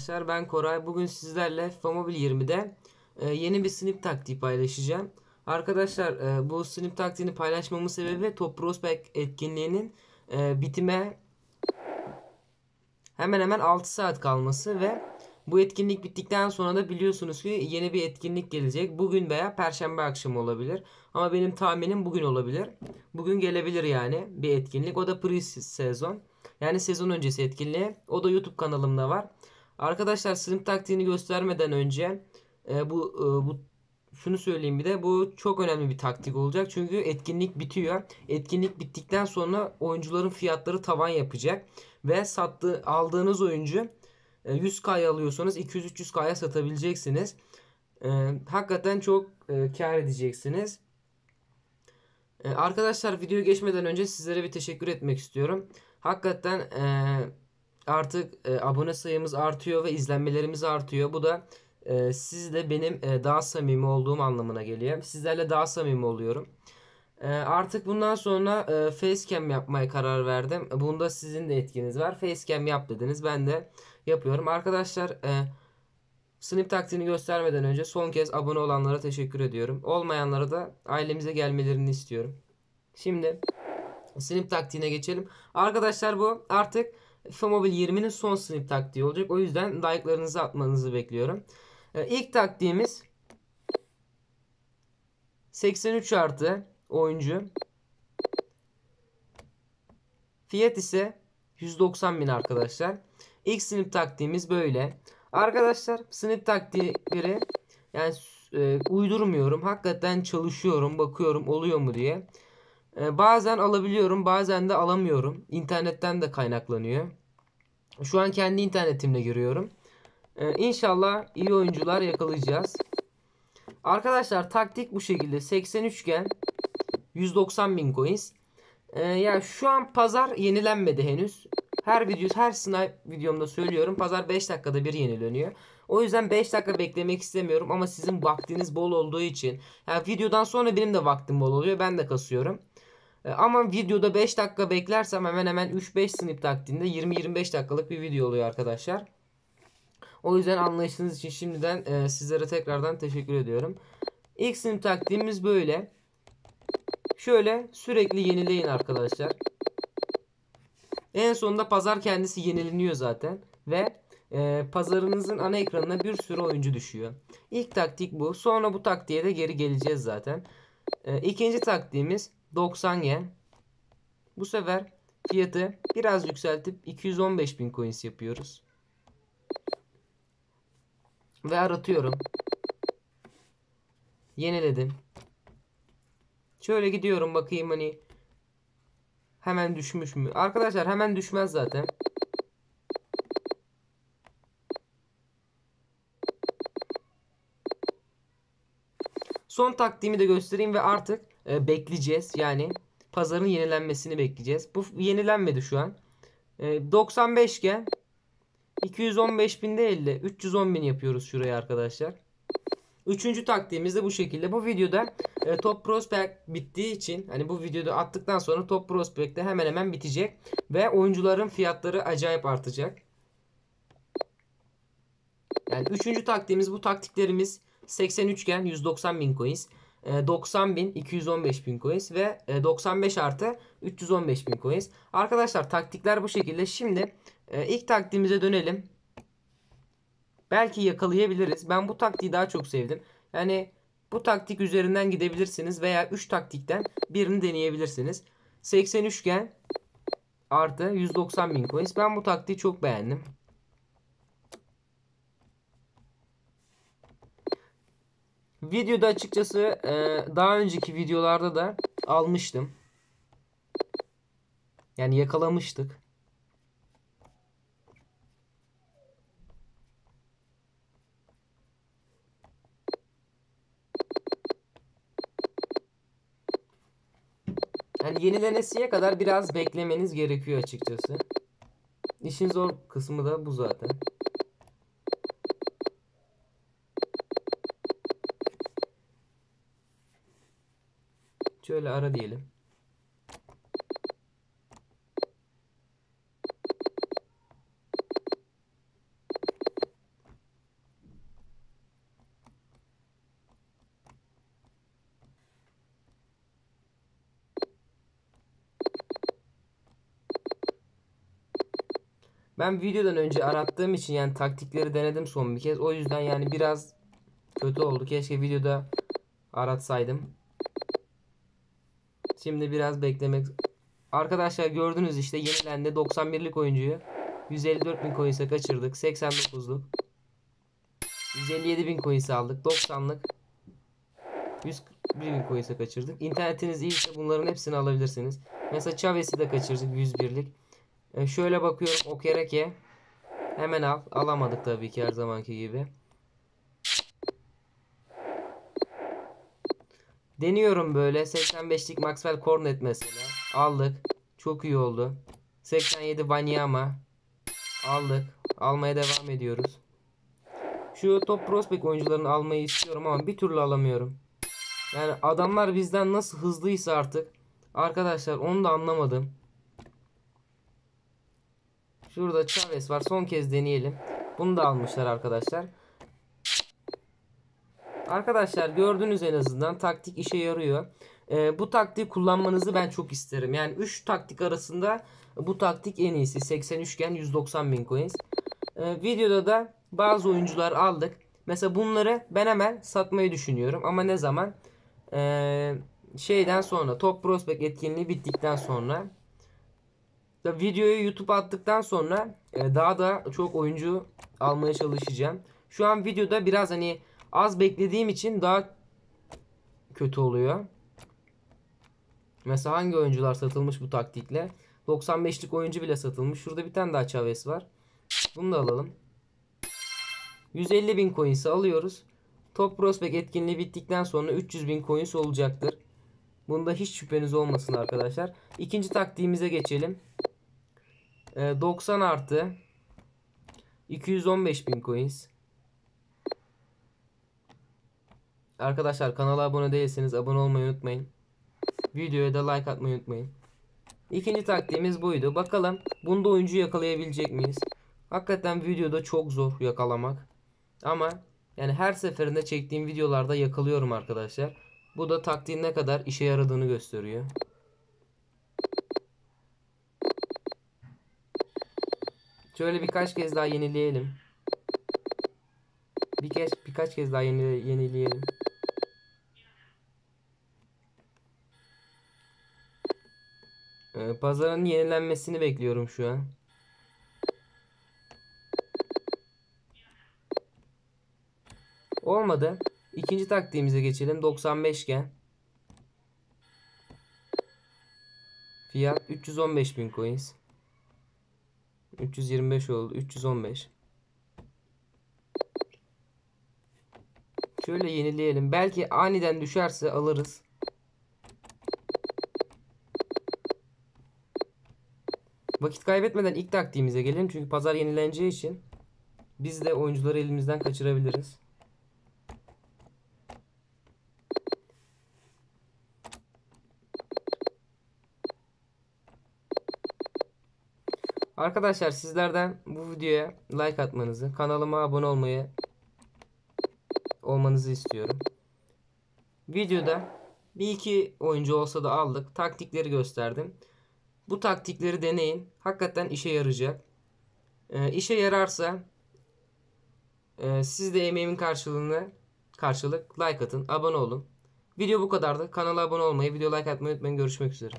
Arkadaşlar ben Koray. Bugün sizlerle FIFA Mobile 20'de e, yeni bir snip taktiği paylaşacağım. Arkadaşlar e, bu snip taktiğini paylaşmamın sebebi Top Prospect etkinliğinin e, bitime hemen hemen 6 saat kalması ve bu etkinlik bittikten sonra da biliyorsunuz ki yeni bir etkinlik gelecek. Bugün veya perşembe akşamı olabilir. Ama benim tahminim bugün olabilir. Bugün gelebilir yani bir etkinlik. O da pre sezon. Yani sezon öncesi etkinliği. O da YouTube kanalımda var. Arkadaşlar slim taktiğini göstermeden önce e, bu e, bu şunu söyleyeyim bir de bu çok önemli bir taktik olacak. Çünkü etkinlik bitiyor. Etkinlik bittikten sonra oyuncuların fiyatları tavan yapacak ve sattığı aldığınız oyuncu 100K'ya e, alıyorsanız 200-300K'ya satabileceksiniz. E, hakikaten çok e, kar edeceksiniz. E, arkadaşlar video geçmeden önce sizlere bir teşekkür etmek istiyorum. Hakikaten e, artık e, abone sayımız artıyor ve izlenmelerimiz artıyor. Bu da e, sizle benim e, daha samimi olduğum anlamına geliyor. Sizlerle daha samimi oluyorum. E, artık bundan sonra e, facecam yapmaya karar verdim. Bunda sizin de etkiniz var. Facecam yap dediniz. Ben de yapıyorum. Arkadaşlar e, Snip taktiğini göstermeden önce son kez abone olanlara teşekkür ediyorum. Olmayanlara da ailemize gelmelerini istiyorum. Şimdi snip taktiğine geçelim. Arkadaşlar bu artık FIFA Mobile 20'nin son snip taktiği olacak. O yüzden like'larınızı atmanızı bekliyorum. Ee, ilk taktiğimiz 83 artı oyuncu. Fiyat ise 190 bin arkadaşlar. İlk snip taktiğimiz böyle. Arkadaşlar snip taktikleri yani e, uydurmuyorum. Hakikaten çalışıyorum, bakıyorum oluyor mu diye. E, bazen alabiliyorum, bazen de alamıyorum. İnternetten de kaynaklanıyor. Şu an kendi internetimle giriyorum. E, inşallah iyi oyuncular yakalayacağız. Arkadaşlar taktik bu şekilde. 83 gen 190 bin coins. E, yani şu an pazar yenilenmedi henüz. Her video, her snipe videomda söylüyorum. Pazar 5 dakikada bir yenileniyor. O yüzden 5 dakika beklemek istemiyorum ama sizin vaktiniz bol olduğu için. Yani videodan sonra benim de vaktim bol oluyor. Ben de kasıyorum. E, ama videoda 5 dakika beklersem hemen hemen 3-5 snip taktiğinde 20-25 dakikalık bir video oluyor arkadaşlar. O yüzden anlayışınız için şimdiden e, sizlere tekrardan teşekkür ediyorum. İlk snip taktiğimiz böyle. Şöyle sürekli yenileyin arkadaşlar. En sonunda pazar kendisi yenileniyor zaten. Ve e, pazarınızın ana ekranına bir sürü oyuncu düşüyor. İlk taktik bu. Sonra bu taktiğe de geri geleceğiz zaten. E, ikinci taktiğimiz 90 yen. Bu sefer fiyatı biraz yükseltip 215 bin coins yapıyoruz. Ve aratıyorum. Yeniledim. Şöyle gidiyorum bakayım hani hemen düşmüş mü? Arkadaşlar hemen düşmez zaten. Son taktiğimi de göstereyim ve artık e, bekleyeceğiz. Yani pazarın yenilenmesini bekleyeceğiz. Bu yenilenmedi şu an. E, 95 iken 215 bin değil de 310 bin yapıyoruz şuraya arkadaşlar. Üçüncü taktiğimiz de bu şekilde. Bu videoda e, Top Prospect bittiği için hani bu videoda attıktan sonra Top Prospect de hemen hemen bitecek. Ve oyuncuların fiyatları acayip artacak. Yani üçüncü taktiğimiz bu taktiklerimiz 83 iken 190 bin coins. 90 bin 215 bin coins ve 95 artı 315 bin coins. Arkadaşlar taktikler bu şekilde. Şimdi e, ilk taktiğimize dönelim. Belki yakalayabiliriz. Ben bu taktiği daha çok sevdim. Yani bu taktik üzerinden gidebilirsiniz veya 3 taktikten birini deneyebilirsiniz. 83 gen artı 190 bin coins. Ben bu taktiği çok beğendim. Videoda açıkçası e, daha önceki videolarda da almıştım. Yani yakalamıştık. Yani yenilenesiye kadar biraz beklemeniz gerekiyor açıkçası. İşin zor kısmı da bu zaten. Şöyle ara diyelim. Ben videodan önce arattığım için yani taktikleri denedim son bir kez. O yüzden yani biraz kötü oldu. Keşke videoda aratsaydım. Şimdi biraz beklemek. Arkadaşlar gördünüz işte yenilendi 91'lik oyuncuyu 154 bin coins'e kaçırdık. 89'luk. 157 bin coins aldık. 90'lık. 101 bin coins'e kaçırdık. İnternetiniz iyiyse bunların hepsini alabilirsiniz. Mesela Chavez'i de kaçırdık 101'lik. E, şöyle bakıyorum Okereke. Hemen al. Alamadık tabii ki her zamanki gibi. Deniyorum böyle. 85'lik Maxwell Cornet mesela. Aldık. Çok iyi oldu. 87 Wanyama. Aldık. Almaya devam ediyoruz. Şu top prospect oyuncularını almayı istiyorum ama bir türlü alamıyorum. Yani adamlar bizden nasıl hızlıysa artık. Arkadaşlar onu da anlamadım. Şurada Chavez var. Son kez deneyelim. Bunu da almışlar arkadaşlar. Arkadaşlar gördünüz en azından taktik işe yarıyor. Ee, bu taktiği kullanmanızı ben çok isterim. Yani 3 taktik arasında bu taktik en iyisi. 83 iken 190 bin coins. Ee, videoda da bazı oyuncular aldık. Mesela bunları ben hemen satmayı düşünüyorum. Ama ne zaman? Ee, şeyden sonra Top Prospect etkinliği bittikten sonra da videoyu YouTube'a attıktan sonra e, daha da çok oyuncu almaya çalışacağım. Şu an videoda biraz hani az beklediğim için daha kötü oluyor. Mesela hangi oyuncular satılmış bu taktikle? 95'lik oyuncu bile satılmış. Şurada bir tane daha Chavez var. Bunu da alalım. 150 bin coins'i alıyoruz. Top Prospect etkinliği bittikten sonra 300 bin coins olacaktır. Bunda hiç şüpheniz olmasın arkadaşlar. İkinci taktiğimize geçelim. 90 artı 215 bin coins. Arkadaşlar kanala abone değilseniz abone olmayı unutmayın. Videoya da like atmayı unutmayın. İkinci taktiğimiz buydu. Bakalım bunda oyuncu yakalayabilecek miyiz? Hakikaten videoda çok zor yakalamak. Ama yani her seferinde çektiğim videolarda yakalıyorum arkadaşlar. Bu da taktiğin ne kadar işe yaradığını gösteriyor. Şöyle birkaç kez daha yenileyelim. Bir kez birkaç kez daha yeni, yenileyelim. Pazarın yenilenmesini bekliyorum şu an. Olmadı. İkinci taktiğimize geçelim. 95 iken. Fiyat 315 bin coins. 325 oldu. 315. Şöyle yenileyelim. Belki aniden düşerse alırız. Vakit kaybetmeden ilk taktiğimize gelelim. Çünkü pazar yenileneceği için biz de oyuncuları elimizden kaçırabiliriz. Arkadaşlar sizlerden bu videoya like atmanızı, kanalıma abone olmayı olmanızı istiyorum. Videoda bir iki oyuncu olsa da aldık. Taktikleri gösterdim. Bu taktikleri deneyin. Hakikaten işe yarayacak. Ee, işe yararsa e, siz de emeğimin karşılığını karşılık like atın, abone olun. Video bu kadardı. Kanala abone olmayı, video like atmayı unutmayın. Görüşmek üzere.